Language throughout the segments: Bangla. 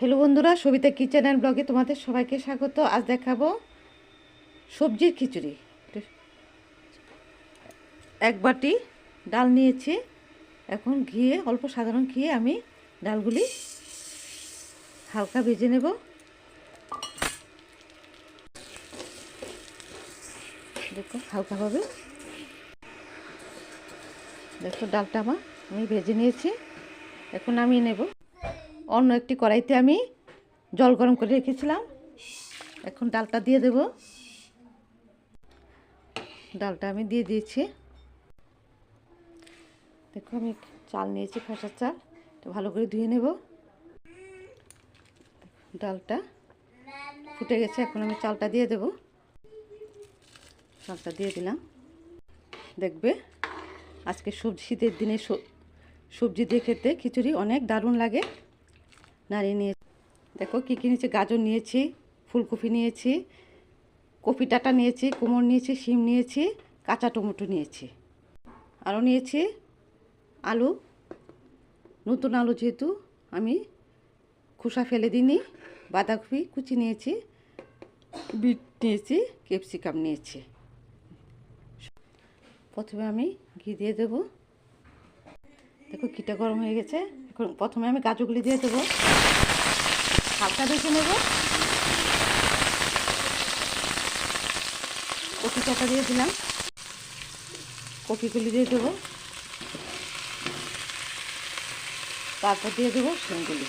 হ্যালো বন্ধুরা, সবিতা কিচেন অ্যান্ড ব্লগে তোমাদের সবাইকে স্বাগত। আজ দেখাবো সবজির খিচুড়ি। এক বাটি ডাল নিয়েছি। এখন ঘিয়ে, অল্প সাধারণ ঘিয়ে আমি ডালগুলি হালকা ভেজে নেব। দেখো, হালকাভাবে। দেখো, ডালটা আমার, আমি ভেজে নিয়েছি। এখন আমি নেব। অন্য একটি কড়াইতে আমি জল গরম করে রেখেছিলাম। এখন ডালটা দিয়ে দেব। ডালটা আমি দিয়ে দিয়েছি। দেখো আমি চাল নিয়েছি খাসার চাল। ভালো করে ধুয়ে নেব। ডালটা ফুটে গেছে, এখন আমি চালটা দিয়ে দেব। চালটা দিয়ে দিলাম। দেখবে আজকে সবজি শীতের দিনে সবজি দিয়ে খেতে খিচুড়ি অনেক দারুণ লাগে। নাড়িয়ে নিয়ে দেখো কী কী নিয়েছি? গাজর নিয়েছি, ফুলকপি নিয়েছি, কপি ডাটা নিয়েছি কোমর নিয়েছি, শিম নিয়েছি, কাঁচা টমেটো নিয়েছি। আরও নিয়েছি আলু, নতুন আলু যেহেতু আমি খোসা ফেলে দিইনি, বাঁধাকপি কুচি নিয়েছি, বিট নিয়েছি, ক্যাপসিকাম নিয়েছি। প্রথমে আমি ঘি দিয়ে দেবো। দেখো ঘিটা গরম হয়ে গেছে। এখন প্রথমে আমি গাজরগুলি দিয়ে দেবো। হালকা ভেজে নেব। কপি চাটা দিয়ে দিলাম। কপিগুলি দিয়ে দেবো। তারপর দিয়ে দেবো শিমগুলি।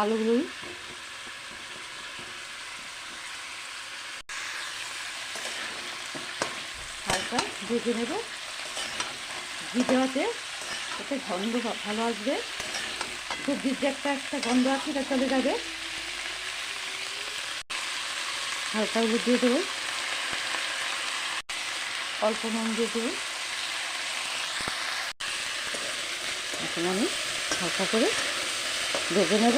আলুগুলি হালকা ভেজে নেব। ঘি দেওয়াতে একটা গন্ধ ভালো আসবে। সবজির যে একটা একটা গন্ধ আছে এটা চলে যাবে। হালকা হলুদ দিয়ে দেবো। অল্প নুন দিয়ে দেবো। এখন আমি হালকা করে ভেজে নেব।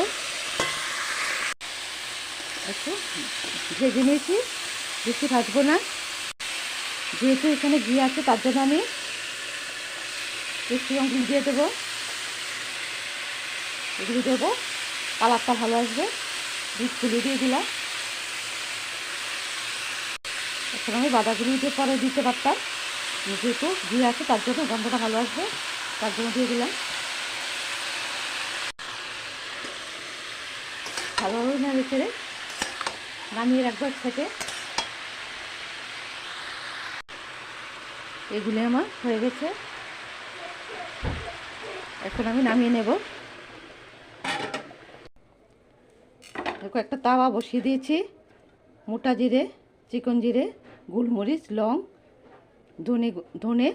একটু ভেজে নিয়েছি, বেশি ভাজবো না। যেহেতু এখানে ঘি আছে, তার জন্য আমি একটু অঙ্গুলি দিয়ে দেবো। এগুলি দেবো। কালারটা ভালো আসবে। দুধ ফুলিয়ে দিয়ে দিলাম। এখন আমি বাঁধাগুলি দিয়ে পরে দিতে পারতাম। যেহেতু ঘি আছে, তার জন্য গন্ধটা ভালো আসবে। তার জন্য দিয়ে দিলাম। ভালোভাবে না রেখে নামিয়ে রাখব এক থেকে এগুলি আমার হয়ে গেছে। এখন আমি নামিয়ে নেব। দেখো, একটা তাওয়া বসিয়ে দিয়েছি। মোটা জিরে, চিকন জিরে, গোলমরিচ, লং, ধনে ধনে,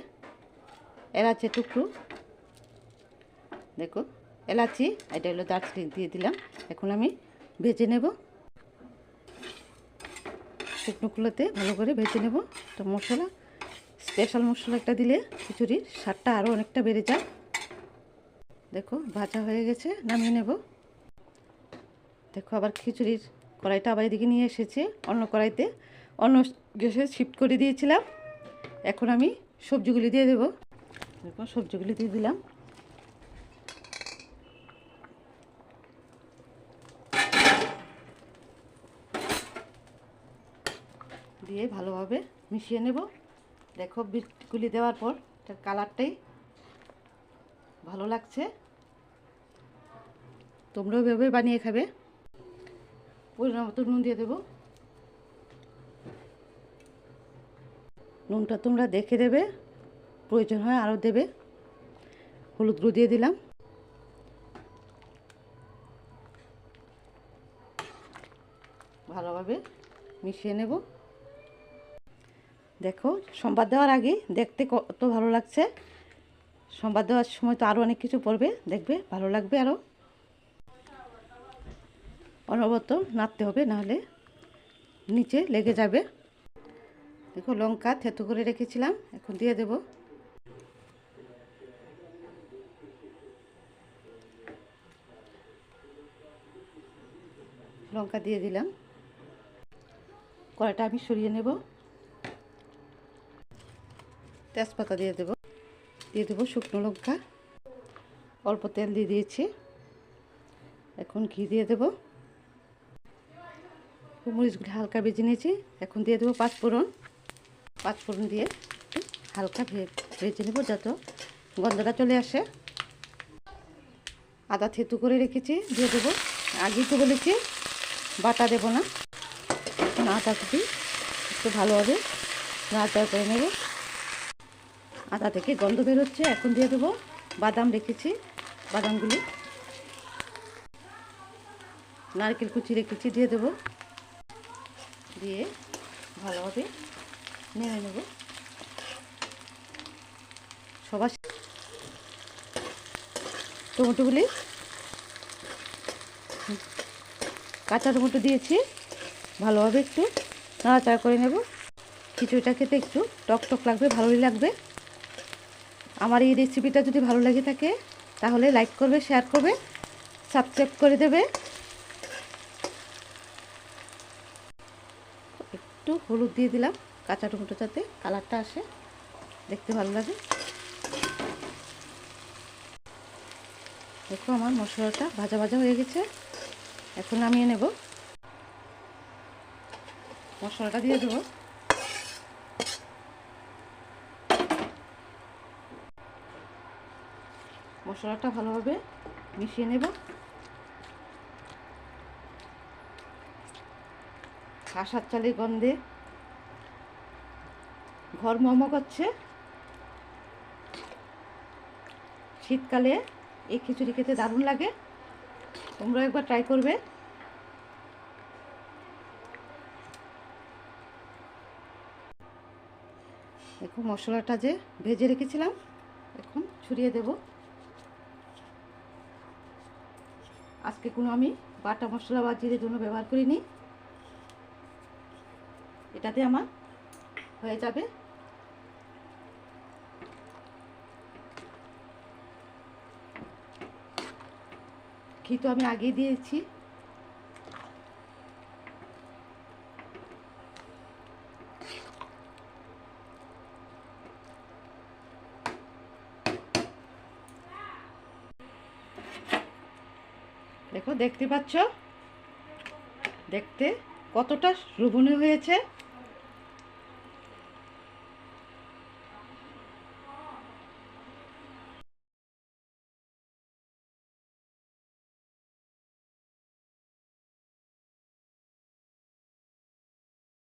এলাচি টুকরো। দেখো, এলাচি, এটা হলো দার্জিলিং দিয়ে দিলাম। এখন আমি ভেজে নেব। শুকনোগুলোতে ভালো করে ভেজে নেব। তো মশলা স্পেশাল মশলা একটা দিলে খিচুড়ির স্বাদটা আরও অনেকটা বেড়ে যায়। দেখো, ভাজা হয়ে গেছে, নামিয়ে নেব। দেখো, আবার খিচুড়ির কড়াইটা আবার এদিকে নিয়ে এসেছে অন্য কড়াইতে। অন্য গ্যাসে শিফট করে দিয়েছিলাম। এখন আমি সবজিগুলি দিয়ে দেবো। দেখো, সবজিগুলি দিয়ে দিলাম। দিয়ে ভালোভাবে মিশিয়ে নেব। দেখো বিটগুলি দেওয়ার পর এটার কালারটাই ভালো লাগছে। তোমরাও ভেবে বানিয়ে খাবে। পরিমাণ মতো নুন দিয়ে দেবো। নুনটা তোমরা দেখে দেবে, প্রয়োজন হয় আরও দেবে। হলুদ গুঁড়ো দিয়ে দিলাম। ভালোভাবে মিশিয়ে নেব। দেখো সম্বাদ দেওয়ার আগে দেখতে কত ভালো লাগছে। সম্বাদ দেওয়ার সময় তো আরও অনেক কিছু পড়বে, দেখবে, ভালো লাগবে আরও অনবরত নাড়তে হবে, নাহলে নিচে লেগে যাবে। দেখো, লঙ্কা থেতো করে রেখেছিলাম, এখন দিয়ে দেব। লঙ্কা দিয়ে দিলাম। কড়াইটা আমি সরিয়ে নেব। তেজপাতা দিয়ে দেবো। দিয়ে দেবো শুকনো লঙ্কা। অল্প তেল দিয়ে দিয়েছি। এখন ঘি দিয়ে দেবো। মরিচগুলো হালকা ভেজে নিয়েছি। এখন দিয়ে দেবো পাঁচফোড়ন পাঁচফোড়ন দিয়ে হালকা ভেজে নেব যত গন্ধটা চলে আসে। আদা থেতু করে রেখেছি, দিয়ে দেবো। আগেই তো বলেছি, বাটা দেবো না। আটা কুটি একটু ভালোভাবে নাড়াচাড়া করে নেব। আদা থেকে গন্ধ বেরোচ্ছে, এখন দিয়ে দেবো বাদাম রেখেছি, বাদামগুলি। নারকেল কুচি রেখেছি, দিয়ে দেবো। দিয়ে ভালোভাবে নেড়ে নেব। সবার টমেটোগুলি কাঁচা টমেটো দিয়েছি, ভালোভাবে একটু নাড়াচাড়া করে নেব। খিচুড়িটা খেতে একটু টক টক লাগবে, ভালোই লাগবে। আমার এই রেসিপিটা যদি ভালো লেগে থাকে, তাহলে লাইক করবে শেয়ার করবে সাবস্ক্রাইব করে দেবে। একটু হলুদ দিয়ে দিলাম, কাঁচা টমেটো যাতে কালারটা আসে, দেখতে ভালো লাগে। দেখো আমার মশলাটা ভাজা ভাজা হয়ে গেছে, এখন নামিয়ে নেব। মশলাটা দিয়ে দেবো। মশলাটা ভালোভাবে মিশিয়ে নেব। খাসার চালের গন্ধে ঘর মোমো করছে। শীতকালে এই খিচুড়ি খেতে দারুণ লাগে। তোমরা একবার ট্রাই করবে। দেখো মশলাটা যে ভেজে রেখেছিলাম, এখন ছড়িয়ে দেব। আজকে কোনো আমি বাটা মশলা বা জিরের জন্য ব্যবহার করিনি। এটাতে আমার হয়ে যাবে। ঘি তো আমি আগেই দিয়েছি। দেখো দেখতে পাচ্ছ? দেখতে কতটা লোভনীয় হয়েছে।